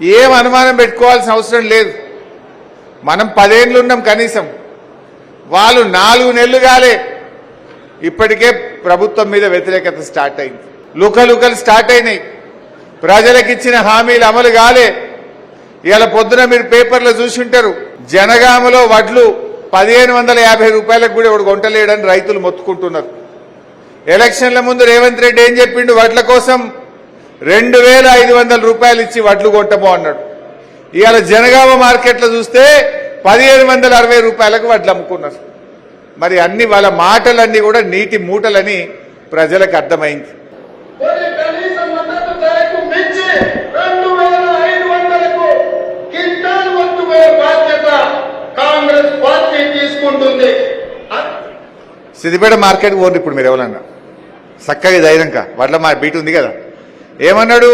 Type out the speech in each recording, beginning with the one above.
ఏం అనుమానం పెట్టుకోవాల్సిన అవసరం లేదు. మనం పదేళ్ళు ఉన్నాం కనీసం. వాళ్ళు నాలుగు నెలలు కాలే. ఇప్పటికే ప్రభుత్వం మీద వ్యతిరేకత స్టార్ట్ అయింది. లుకలుకలు స్టార్ట్ అయినాయి. ప్రజలకు ఇచ్చిన హామీలు అమలు కాలే. ఇవాళ పొద్దున మీరు పేపర్లో చూసింటారు. జనగామలో వడ్లు పదిహేను వందల యాభై రూపాయలకు కూడా ఇప్పుడు కొంటలేడని రైతులు మొత్తుకుంటున్నారు. ఎలక్షన్ల ముందు రేవంత్ రెడ్డి ఏం చెప్పిండు? వడ్ల కోసం రెండు వేల ఐదు వందల రూపాయలు ఇచ్చి వడ్లు కొంటమో అన్నాడు. ఇవాళ జనగామ మార్కెట్లో చూస్తే పదిహేను వందల అరవై రూపాయలకు వడ్లు అమ్ముకున్నారు. మరి అన్ని వాళ్ళ మాటలన్నీ కూడా నీటి మూటలని ప్రజలకు అర్థమైంది. సిద్దిపేట మార్కెట్ పోండి ఇప్పుడు మీరు ఎవరన్నా. చక్కగా ధైర్యంక వడ్ల మా బీట్ ఉంది కదా. ఏమన్నాడు?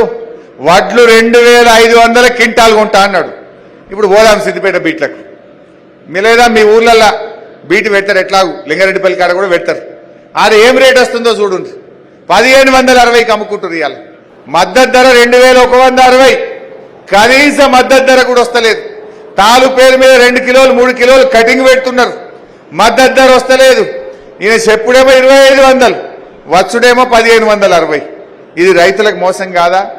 వడ్లు రెండు వేల ఐదు వందల క్వింటాల్ కొంటా అన్నాడు. ఇప్పుడు పోదాం సిద్దిపేట బీట్లకు. మీ లేదా మీ ఊర్లల్లో బీటు పెడతారు ఎట్లాగు? లింగారెడ్డిపల్లి కాడ కూడా పెడతారు. అది ఏం రేట్ వస్తుందో చూడండి పదిహేను వందల అరవైకి అమ్ముకుంటారు ఇవాళ మద్దతు ధర రెండు వేల ఒక వంద అరవై. కనీస మద్దతు ధర కూడా వస్తలేదు. తాలు పేరు మీద రెండు కిలోలు మూడు కిలోలు కటింగ్ పెడుతున్నారు. మద్దతు ధర వస్తలేదు. ఈయన చెప్పుడేమో ఇరవై ఐదు వందలు. వచ్చుడేమో పదిహేను వందల అరవై. ఇది రైతులకు మోసం కాదా?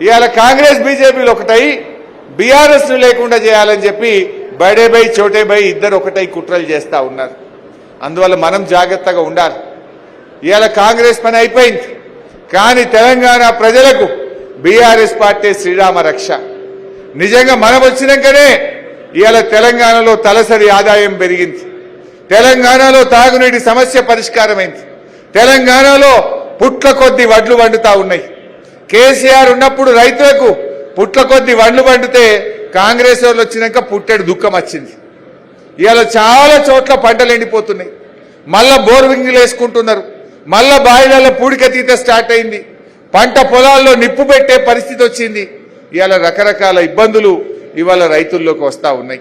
ఇవాళ కాంగ్రెస్ బీజేపీలు ఒకటై బీఆర్ఎస్ను లేకుండా చేయాలని చెప్పి బడే బై చోటే బై ఇద్దరు ఒకటై కుట్రలు చేస్తా ఉన్నారు. అందువల్ల మనం జాగ్రత్తగా ఉండాలి. ఇవాళ కాంగ్రెస్ పని అయిపోయింది. కానీ తెలంగాణ ప్రజలకు బీఆర్ఎస్ పార్టీ శ్రీరామ రక్ష. నిజంగా మనం వచ్చినాకనే ఇవాళ తెలంగాణలో తలసరి ఆదాయం పెరిగింది. తెలంగాణలో తాగునీటి సమస్య పరిష్కారమైంది. తెలంగాణలో పుట్ల కొద్ది వడ్లు వండుతా ఉన్నాయి. కేసీఆర్ ఉన్నప్పుడు రైతులకు పుట్ల కొద్ది వడ్లు వండితే కాంగ్రెస్ వాళ్ళు వచ్చినాక పుట్టెడు దుఃఖం వచ్చింది. ఇవాళ చాలా చోట్ల పంటలు ఎండిపోతున్నాయి. మళ్ళా బోర్వింగ్లు వేసుకుంటున్నారు. మళ్ళా బాయిలలో పూడిక తీత స్టార్ట్ అయింది. పంట పొలాల్లో నిప్పు పెట్టే పరిస్థితి వచ్చింది. ఇవాళ రకరకాల ఇబ్బందులు ఇవాళ రైతుల్లోకి వస్తూ ఉన్నాయి.